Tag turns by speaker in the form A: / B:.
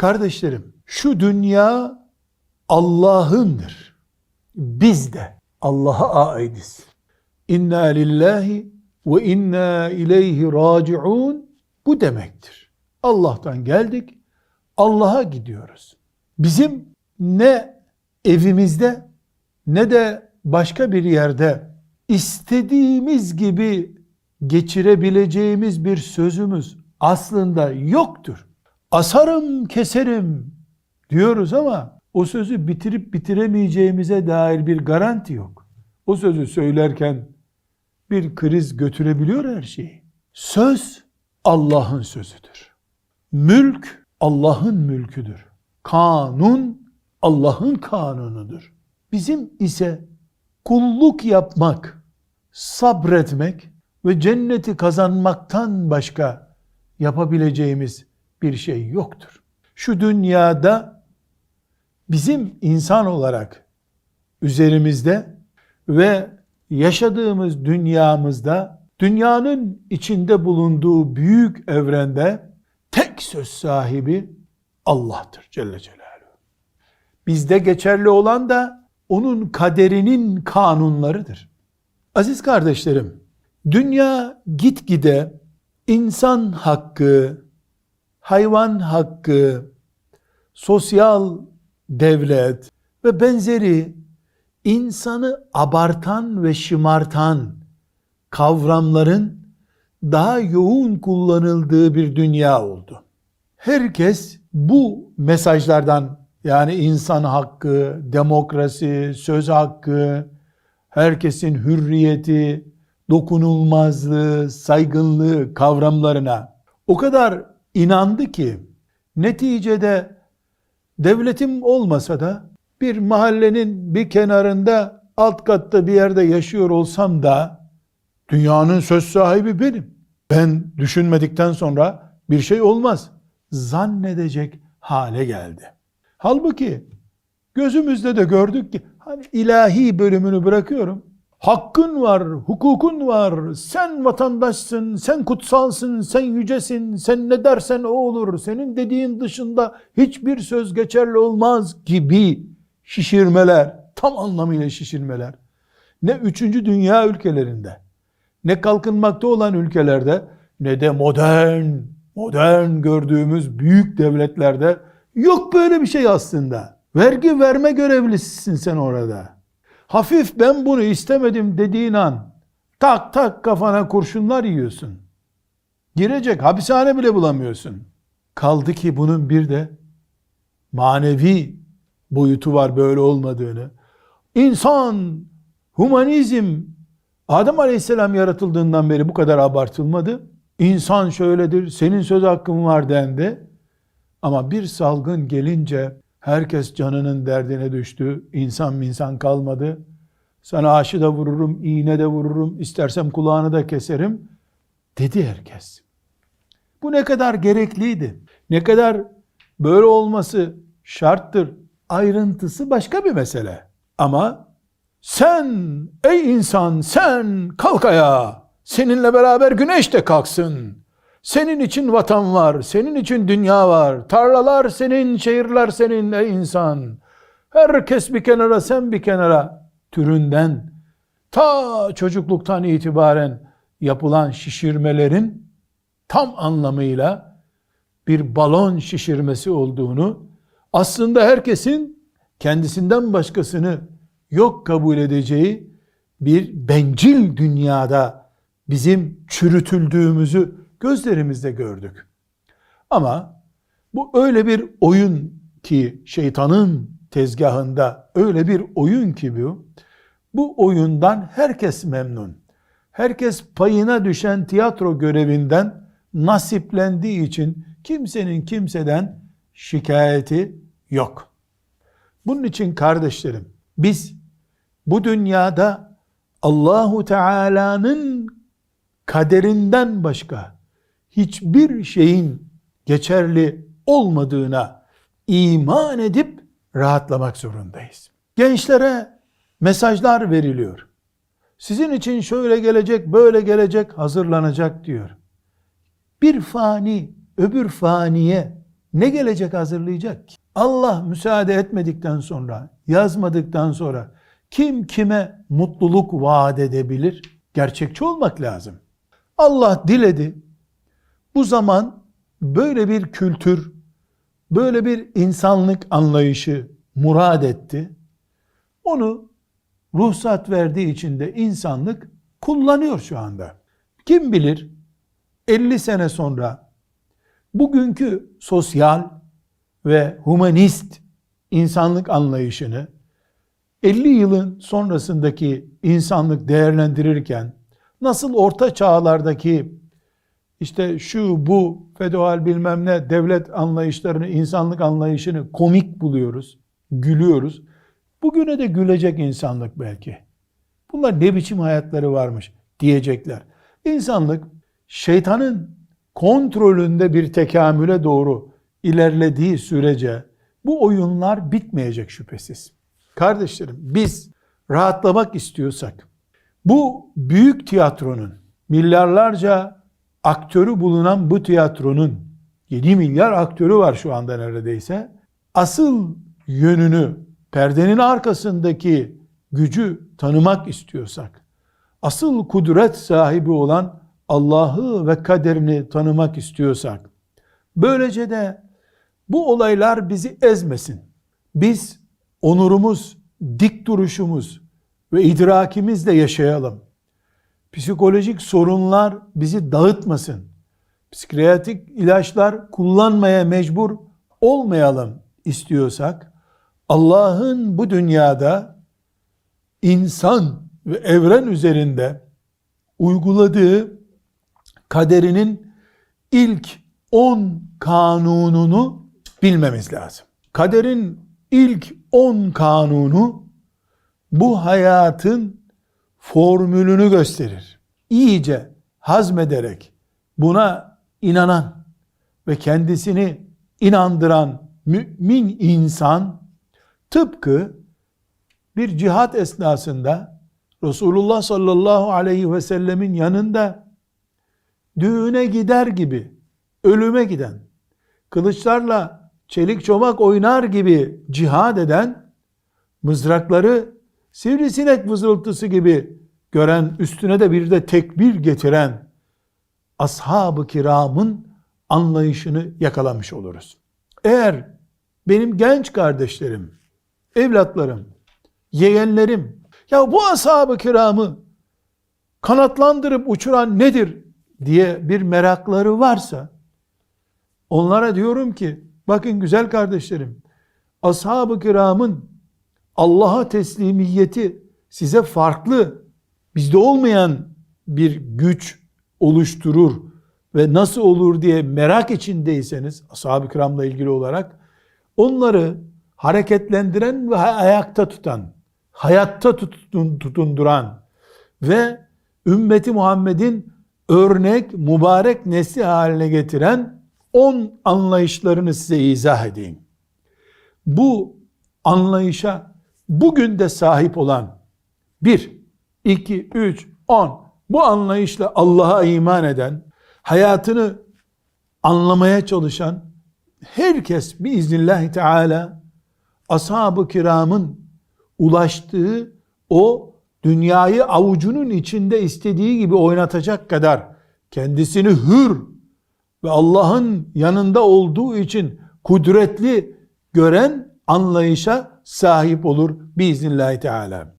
A: Kardeşlerim, şu dünya Allah'ındır. Biz de Allah'a aidiz. İnna lillahi ve inna ileyhi raciun bu demektir. Allah'tan geldik, Allah'a gidiyoruz. Bizim ne evimizde ne de başka bir yerde istediğimiz gibi geçirebileceğimiz bir sözümüz aslında yoktur. Asarım keserim diyoruz ama o sözü bitirip bitiremeyeceğimize dair bir garanti yok. O sözü söylerken bir kriz götürebiliyor her şeyi. Söz Allah'ın sözüdür. Mülk Allah'ın mülküdür. Kanun Allah'ın kanunudur. Bizim ise kulluk yapmak, sabretmek ve cenneti kazanmaktan başka yapabileceğimiz bir şey yoktur. Şu dünyada bizim insan olarak üzerimizde ve yaşadığımız dünyamızda dünyanın içinde bulunduğu büyük evrende tek söz sahibi Allah'tır Celle Celaluhu. Bizde geçerli olan da onun kaderinin kanunlarıdır. Aziz kardeşlerim, dünya gitgide insan hakkı, hayvan hakkı, sosyal devlet ve benzeri insanı abartan ve şımartan kavramların daha yoğun kullanıldığı bir dünya oldu. Herkes bu mesajlardan yani insan hakkı, demokrasi, söz hakkı, herkesin hürriyeti, dokunulmazlığı, saygınlığı kavramlarına o kadar inandı ki neticede devletim olmasa da bir mahallenin bir kenarında alt katta bir yerde yaşıyor olsam da dünyanın söz sahibi benim. Ben düşünmedikten sonra bir şey olmaz. Zannedecek hale geldi. Halbuki gözümüzde de gördük ki hani ilahi bölümünü bırakıyorum. Hakkın var, hukukun var. Sen vatandaşsın, sen kutsalsın, sen yücesin. Sen ne dersen o olur. Senin dediğin dışında hiçbir söz geçerli olmaz gibi şişirmeler, tam anlamıyla şişirmeler. Ne üçüncü dünya ülkelerinde, ne kalkınmakta olan ülkelerde, ne de modern, modern gördüğümüz büyük devletlerde yok böyle bir şey aslında. Vergi verme görevlisisin sen orada. Hafif ben bunu istemedim dediğin an tak tak kafana kurşunlar yiyorsun. Girecek hapishane bile bulamıyorsun. Kaldı ki bunun bir de manevi boyutu var böyle olmadığını. İnsan, humanizm, Adem Aleyhisselam yaratıldığından beri bu kadar abartılmadı. İnsan şöyledir, senin söz hakkın var dendi. Ama bir salgın gelince herkes canının derdine düştü. İnsan insan kalmadı. Sana aşı da vururum, iğne de vururum, istersem kulağını da keserim dedi herkes. Bu ne kadar gerekliydi? Ne kadar böyle olması şarttır? Ayrıntısı başka bir mesele. Ama sen ey insan sen kalk ayağa. Seninle beraber güneş de kalksın. Senin için vatan var, senin için dünya var. Tarlalar senin, şehirler senin ey insan. Herkes bir kenara, sen bir kenara türünden ta çocukluktan itibaren yapılan şişirmelerin tam anlamıyla bir balon şişirmesi olduğunu aslında herkesin kendisinden başkasını yok kabul edeceği bir bencil dünyada bizim çürütüldüğümüzü gözlerimizde gördük. Ama bu öyle bir oyun ki şeytanın tezgahında öyle bir oyun ki bu. Bu oyundan herkes memnun. Herkes payına düşen tiyatro görevinden nasiplendiği için kimsenin kimseden şikayeti yok. Bunun için kardeşlerim biz bu dünyada Allahu Teala'nın kaderinden başka hiçbir şeyin geçerli olmadığına iman edip rahatlamak zorundayız. Gençlere mesajlar veriliyor. Sizin için şöyle gelecek, böyle gelecek, hazırlanacak diyor. Bir fani öbür faniye ne gelecek hazırlayacak ki? Allah müsaade etmedikten sonra, yazmadıktan sonra kim kime mutluluk vaat edebilir? Gerçekçi olmak lazım. Allah diledi. Bu zaman böyle bir kültür, böyle bir insanlık anlayışı murad etti. Onu ruhsat verdiği için de insanlık kullanıyor şu anda. Kim bilir 50 sene sonra bugünkü sosyal ve humanist insanlık anlayışını 50 yılın sonrasındaki insanlık değerlendirirken nasıl orta çağlardaki işte şu bu feodal bilmem ne devlet anlayışlarını, insanlık anlayışını komik buluyoruz, gülüyoruz. Bugüne de gülecek insanlık belki. Bunlar ne biçim hayatları varmış diyecekler. İnsanlık şeytanın kontrolünde bir tekamüle doğru ilerlediği sürece bu oyunlar bitmeyecek şüphesiz. Kardeşlerim biz rahatlamak istiyorsak bu büyük tiyatronun milyarlarca aktörü bulunan bu tiyatronun 7 milyar aktörü var şu anda neredeyse. Asıl yönünü perdenin arkasındaki gücü tanımak istiyorsak, asıl kudret sahibi olan Allah'ı ve kaderini tanımak istiyorsak, böylece de bu olaylar bizi ezmesin. Biz onurumuz, dik duruşumuz ve idrakimizle yaşayalım. Psikolojik sorunlar bizi dağıtmasın. Psikiyatrik ilaçlar kullanmaya mecbur olmayalım istiyorsak, Allah'ın bu dünyada insan ve evren üzerinde uyguladığı kaderinin ilk 10 kanununu bilmemiz lazım. Kaderin ilk 10 kanunu bu hayatın formülünü gösterir. İyice hazmederek buna inanan ve kendisini inandıran mümin insan tıpkı bir cihat esnasında Resulullah sallallahu aleyhi ve sellemin yanında düğüne gider gibi ölüme giden, kılıçlarla çelik çomak oynar gibi cihad eden, mızrakları sivrisinek vızıltısı gibi gören, üstüne de bir de tekbir getiren ashab-ı kiramın anlayışını yakalamış oluruz. Eğer benim genç kardeşlerim, evlatlarım, yeğenlerim, ya bu ashab-ı kiramı kanatlandırıp uçuran nedir diye bir merakları varsa, onlara diyorum ki, bakın güzel kardeşlerim, ashab-ı kiramın Allah'a teslimiyeti size farklı, bizde olmayan bir güç oluşturur ve nasıl olur diye merak içindeyseniz, ashab-ı kiramla ilgili olarak, onları hareketlendiren ve ayakta tutan, hayatta tutun, tutunduran ve ümmeti Muhammed'in örnek, mübarek nesli haline getiren 10 anlayışlarını size izah edeyim. Bu anlayışa bugün de sahip olan 1, 2, 3, 10 bu anlayışla Allah'a iman eden, hayatını anlamaya çalışan herkes biiznillahü teala ashab-ı kiramın ulaştığı o dünyayı avucunun içinde istediği gibi oynatacak kadar kendisini hür ve Allah'ın yanında olduğu için kudretli gören anlayışa sahip olur biiznillahü teala.